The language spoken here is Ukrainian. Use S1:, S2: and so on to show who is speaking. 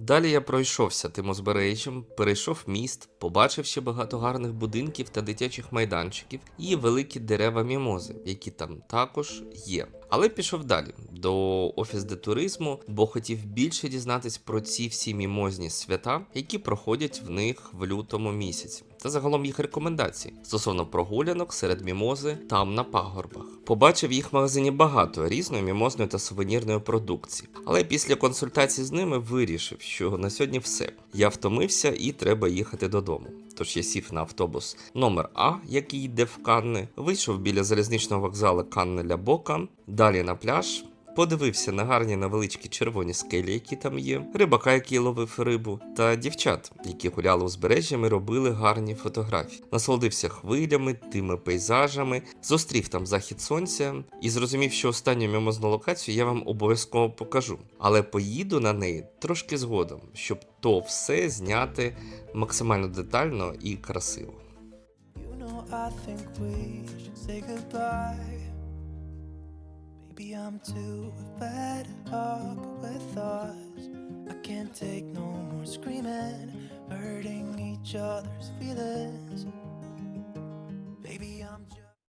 S1: Далі я пройшовся тим узбережжям, перейшов міст, побачив ще багато гарних будинків та дитячих майданчиків і великі дерева мімози, які там також є. Але пішов далі до офіс де туризму, бо хотів більше дізнатись про ці всі мімозні свята, які проходять в них в лютому місяці, та загалом їх рекомендації стосовно прогулянок серед мімози там на пагорбах. Побачив їх в магазині багато різної мімозної та сувенірної продукції, але після консультації з ними вирішив, що на сьогодні все. Я втомився і треба їхати додому. Тож я сів на автобус номер А, який йде в Канни, вийшов біля залізничного вокзалу Канни-Лябока, далі на пляж. Подивився на гарні невеличкі червоні скелі, які там є, рибака, який ловив рибу, та дівчат, які гуляли узбережжям і робили гарні фотографії. Насолодився хвилями, тими пейзажами, зустрів там захід сонця і зрозумів, що останню мімозну локацію я вам обов'язково покажу. Але поїду на неї трошки згодом, щоб то все зняти максимально детально і красиво.
S2: You know, I think we should say goodbye. Maybe I'm too fed up with us. I can't take no more screaming, hurting each other's feelings.